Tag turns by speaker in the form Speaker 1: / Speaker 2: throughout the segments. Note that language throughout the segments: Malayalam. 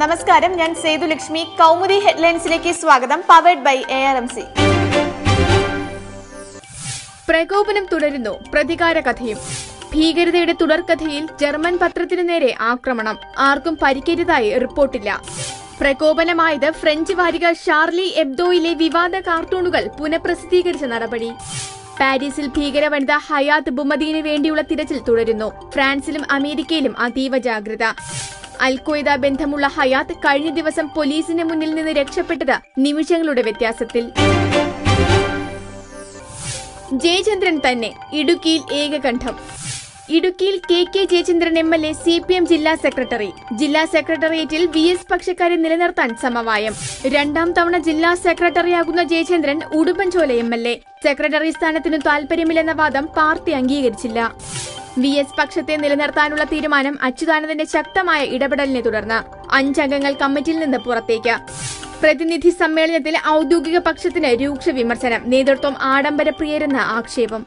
Speaker 1: നമസ്കാരം. ഞാൻ സേതുലക്ഷ്മി കൗമുദി ഹെഡ്ലൈൻസിലേക്ക് സ്വാഗതം. Powered by A R M C
Speaker 2: പ്രകോപനം തുടരുന്നു. പ്രതികാര കഥയും. ഭീകരതയുടെ തുടർക്കഥയിൽ ജർമ്മൻ പത്രത്തിനു നേരെ ആക്രമണം. ആർക്കും പരിക്കേറ്റതായി റിപ്പോർട്ടില്ല. പ്രകോപനമായത് ഫ്രഞ്ച് വാരിക ഷാർലി എബ്ദോയിലെ വിവാദ കാർട്ടൂണുകൾ പുനഃപ്രസിദ്ധീകരിച്ച നടപടി. പാരീസിൽ ഭീകര വനിത ഹയാത്ത് ബുമദീന് വേണ്ടിയുള്ള തിരച്ചിൽ തുടരുന്നു. ഫ്രാൻസിലും അമേരിക്കയിലും അതീവ ജാഗ്രത. അൽഖ്വയ്ദ ബന്ധമുള്ള ഹയാത്ത് കഴിഞ്ഞ ദിവസം പോലീസിന് മുന്നിൽ നിന്ന് രക്ഷപ്പെട്ടത് നിമിഷങ്ങളുടെ വ്യത്യാസത്തിൽ. ജയചന്ദ്രൻ തന്നെ ഇടുക്കിയിൽ ഏകകണ്ഠം. ഇടുക്കിയിൽ K K Jayachandran M L A C P M ജില്ലാ സെക്രട്ടറി. ജില്ലാ സെക്രട്ടേറിയറ്റിൽ വി എസ് പക്ഷക്കാരെ നിലനിർത്താൻ സമവായം. രണ്ടാം തവണ ജില്ലാ സെക്രട്ടറിയാകുന്ന Jayachandran Udumbanchola M L A. Secretary സ്ഥാനത്തിനു താൽപര്യമില്ലെന്ന വാദം പാർട്ടി അംഗീകരിച്ചില്ല. വി എസ് പക്ഷത്തെ നിലനിർത്താനുള്ള തീരുമാനം അച്യുതാനന്ദന്റെ ശക്തമായ ഇടപെടലിനെ തുടർന്ന് അഞ്ചംഗങ്ങൾ കമ്മിറ്റിയിൽ നിന്ന് പുറത്തേക്ക്. പ്രതിനിധി സമ്മേളനത്തിൽ ഔദ്യോഗിക പക്ഷത്തിന് രൂക്ഷ വിമർശനം നേതൃത്വം ആഡംബരപ്രിയരെന്ന് ആക്ഷേപം.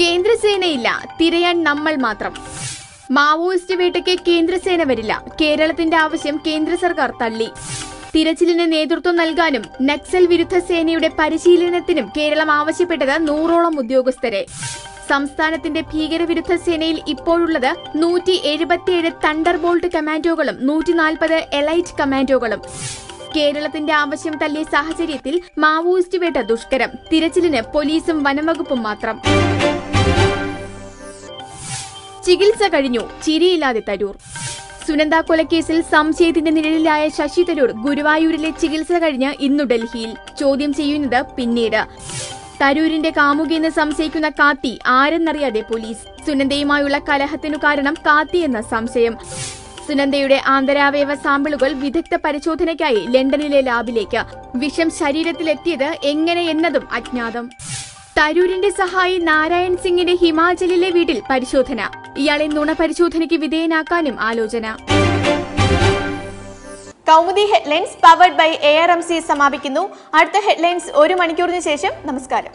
Speaker 2: കേന്ദ്രസേനയില്ല തിരയാൻ നമ്മൾ മാത്രം. മാവോയിസ്റ്റ് വേട്ടയ്ക്ക് കേന്ദ്രസേന വരില്ല കേരളത്തിന്റെ ആവശ്യം കേന്ദ്ര സർക്കാർ തള്ളി. തിരച്ചിലിന് നേതൃത്വം നൽകാനും നക്സൽ വിരുദ്ധ സേനയുടെ പരിശീലനത്തിനും കേരളം ആവശ്യപ്പെട്ടത് നൂറോളം ഉദ്യോഗസ്ഥരെ. സംസ്ഥാനത്തിന്റെ ഭീകരവിരുദ്ധ സേനയിൽ ഇപ്പോഴുള്ളത് നൂറ്റി എഴുപത്തിയേഴ് തണ്ടർ ബോൾട്ട് കമാൻഡോകളും നൂറ്റി നാൽപ്പത് എലൈറ്റ് കമാൻഡോകളും. കേരളത്തിന്റെ ആവശ്യം തള്ളിയ സാഹചര്യത്തിൽ മാവോയിസ്റ്റ് വേട്ട ദുഷ്കരം തിരച്ചിലിന് പോലീസും വനംവകുപ്പും മാത്രം. ചികിത്സ കഴിഞ്ഞു ചിരിയില്ലാതെ തരൂർ. സുനന്ദ കൊലക്കേസിൽ സംശയത്തിന്റെ നിഴലിലായ ശശി തരൂർ ഗുരുവായൂരിലെ ചികിത്സ കഴിഞ്ഞ് ഇന്നു ഡൽഹിയിൽ. ചോദ്യം ചെയ്യുന്നത് പിന്നീട്. തരൂരിന്റെ കാമുകിയെന്ന് സംശയിക്കുന്ന കാത്തി ആരെന്നറിയാതെ പോലീസ്. സുനന്ദയുമായുള്ള കലഹത്തിനു കാരണം കാത്തി എന്ന സംശയം. സുനന്ദയുടെ ആന്തരാവയവ സാമ്പിളുകൾ വിദഗ്ധ പരിശോധനയ്ക്കായി ലണ്ടനിലെ ലാബിലേക്ക്. വിഷം ശരീരത്തിലെത്തിയത് എങ്ങനെ എന്നതും അജ്ഞാതം. തരൂരിന്റെ സഹായി നാരായൺ സിംഗിന്റെ ഹിമാചലിലെ വീട്ടിൽ പരിശോധന. ഇയാളെ നുണ പരിശോധനയ്ക്ക് വിധേയനാക്കാനും ആലോചന.
Speaker 1: Kaumudi headlines powered by A R M C സമാപിക്കുന്നു. അടുത്ത ഹെഡ്ലൈൻസ് ഒരു മണിക്കൂറിന് ശേഷം നമസ്കാരം.